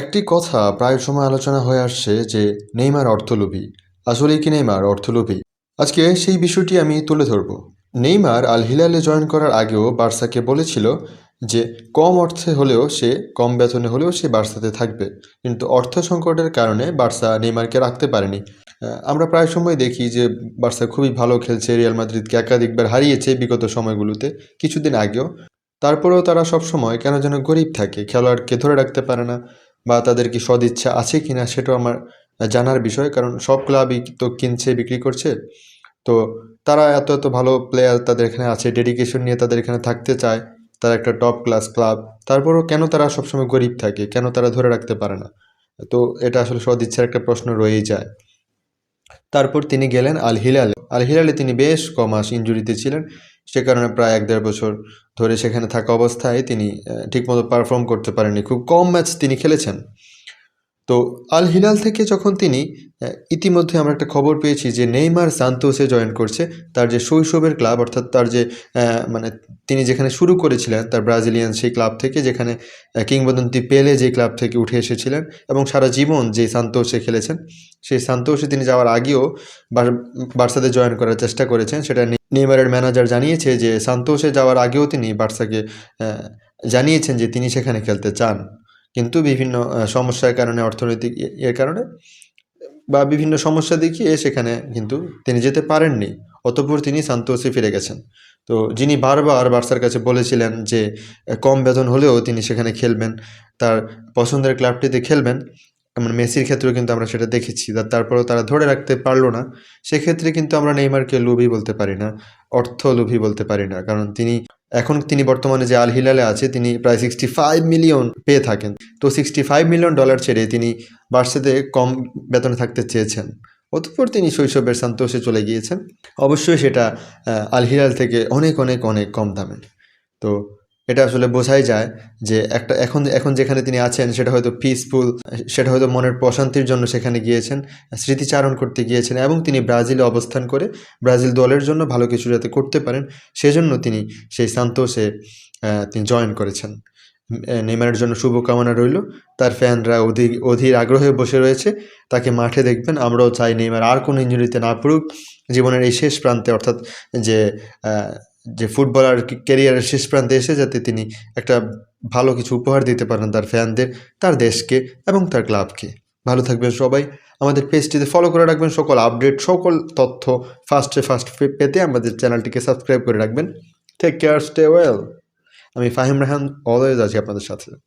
একটি কথা প্রায় সময় আলোচনা হয়ে আসছে যে নেইমার অর্থলোভী। আসলেই কি নেইমার অর্থলোভী? আজকে সেই বিষয়টি আমি তুলে ধরব। নেইমার আল হিলালে জয়েন করার আগেও বার্সাকে বলেছিল যে কম অর্থে হলেও সে, কম বেতনে হলেও সে বার্সাতে থাকবে। কিন্তু অর্থ সংকটের কারণে বার্সা নেইমারকে রাখতে পারেনি। আমরা প্রায় সময় দেখি যে বার্সা খুবই ভালো খেলছে, রিয়াল মাদ্রিদকে একাধিকবার হারিয়েছে বিগত সময়গুলোতে, কিছুদিন আগেও। তারপরেও তারা সব সময় কেন যেন গরিব থাকে, খেলোয়াড়কে ধরে রাখতে পারে না। বা তাদের কি সদিচ্ছা আছে কি না সেটাও আমার জানার বিষয়, কারণ সব ক্লাবই তো কিনছে, বিক্রি করছে। তো তারা এত এত ভালো প্লেয়ার তাদের এখানে আছে ডেডিকেশন নিয়ে তাদের এখানে থাকতে চায়, তারা একটা টপ ক্লাস ক্লাব তারপরেও কেন তারা সবসময় গরিব থাকে? কেন তারা ধরে রাখতে পারে না? তো এটা আসলে সদিচ্ছার একটা প্রশ্ন রয়েই যায়। তারপর তিনি গেলেন আল হিলালে আল হিলালে তিনি বেশ ক মাস ইঞ্জুরিতে ছিলেন। সে কারণে প্রায় এক দেড় বছর ধরে সেখানে থাকা অবস্থায় তিনি ঠিকমতো পারফর্ম করতে পারেননি। খুব কম ম্যাচ তিনি খেলেছেন। তো আল হিলাল থেকে যখন তিনি ইতিমধ্যে আমরা একটা খবর পেয়েছি যে নেইমার সান্তোসে জয়েন করছে, তার যে শৈশবের ক্লাব, অর্থাৎ তার যে মানে তিনি যেখানে শুরু করেছিলেন, তার ব্রাজিলিয়ান সেই ক্লাব থেকে, যেখানে কিংবদন্তি পেলে যে ক্লাব থেকে উঠে এসেছিলেন এবং সারা জীবন যে সান্তোসে খেলেছেন, সেই সান্তোসে তিনি যাওয়ার আগেও বার- বার্সাতে জয়েন করার চেষ্টা করেছেন। সেটা নেইমারের ম্যানেজার জানিয়েছে যে সান্তোসে যাওয়ার আগেও তিনি বার্সাকে জানিয়েছেন যে তিনি সেখানে খেলতে চান। কিন্তু বিভিন্ন সমস্যার কারণে, অর্থনৈতিক এর কারণে বা বিভিন্ন সমস্যা দেখিয়ে সেখানে কিন্তু তিনি যেতে পারেননি। অতঃপর তিনি সান্তোসে ফিরে গেছেন। তো যিনি বারবার বার্সার কাছে বলেছিলেন যে, কম বেতন হলেও তিনি সেখানে খেলবেন, তার পছন্দের ক্লাবটিতে খেলবেন যেমন মেসির ক্ষেত্রেও কিন্তু আমরা সেটা দেখেছি। তারপরেও তারা ধরে রাখতে পারল না। সেক্ষেত্রে কিন্তু আমরা নেইমারকে লোভী বলতে পারি না, অর্থ লোভী বলতে পারি না। কারণ তিনি এখন তিনি বর্তমানে যে আল হিলালে আছে, তিনি প্রায় সিক্সটি ফাইভ মিলিয়ন পেয়ে থাকেন। তো সিক্সটি ফাইভ মিলিয়ন ডলার ছেড়ে তিনি বার্সাতে কম বেতনে থাকতে চেয়েছেন। অতঃপর তিনি শৈশবের সান্তোষে চলে গিয়েছেন। অবশ্যই সেটা আল হিলাল থেকে অনেক অনেক অনেক কম দামে। তো এটা আসলে বোঝাই যায় যে একটা, এখন এখন যেখানে তিনি আছেন, সেটা হয়তো পিসফুল সেটা হয়তো মনের প্রশান্তির জন্য সেখানে গিয়েছেন, স্মৃতিচারণ করতে গিয়েছেন এবং তিনি ব্রাজিলে অবস্থান করে ব্রাজিল দলের জন্য ভালো কিছু যাতে করতে পারেন, সেজন্য তিনি সেই সান্তোসে তিনি জয়েন করেছেন। নেইমারের জন্য শুভকামনা রইল। তার ফ্যানরা অধীর অধীর আগ্রহে বসে রয়েছে। তাকে মাঠে দেখবেন। আমরাও চাই নেইমার আর কোনো ইঞ্জুরিতে না পড়ুক। জীবনের এই শেষ প্রান্তে অর্থাৎ যে যে ফুটবলার ক্যারিয়ারের শেষ প্রান্তে এসে যাতে তিনি একটা ভালো কিছু উপহার দিতে পারেন তার ফ্যানদের তার দেশকে এবং তার ক্লাবকে ভালো থাকবেন সবাই। আমাদের পেজটিতে ফলো করে রাখবেন। সকল আপডেট সকল তথ্য ফার্স্টে ফার্স্ট পেতে আমাদের চ্যানেলটিকে সাবস্ক্রাইব করে রাখবেন। টেক কেয়ার স্টে ওয়েল আমি ফাহিম রাহান অলওয়েজ আছি আপনাদের সাথে।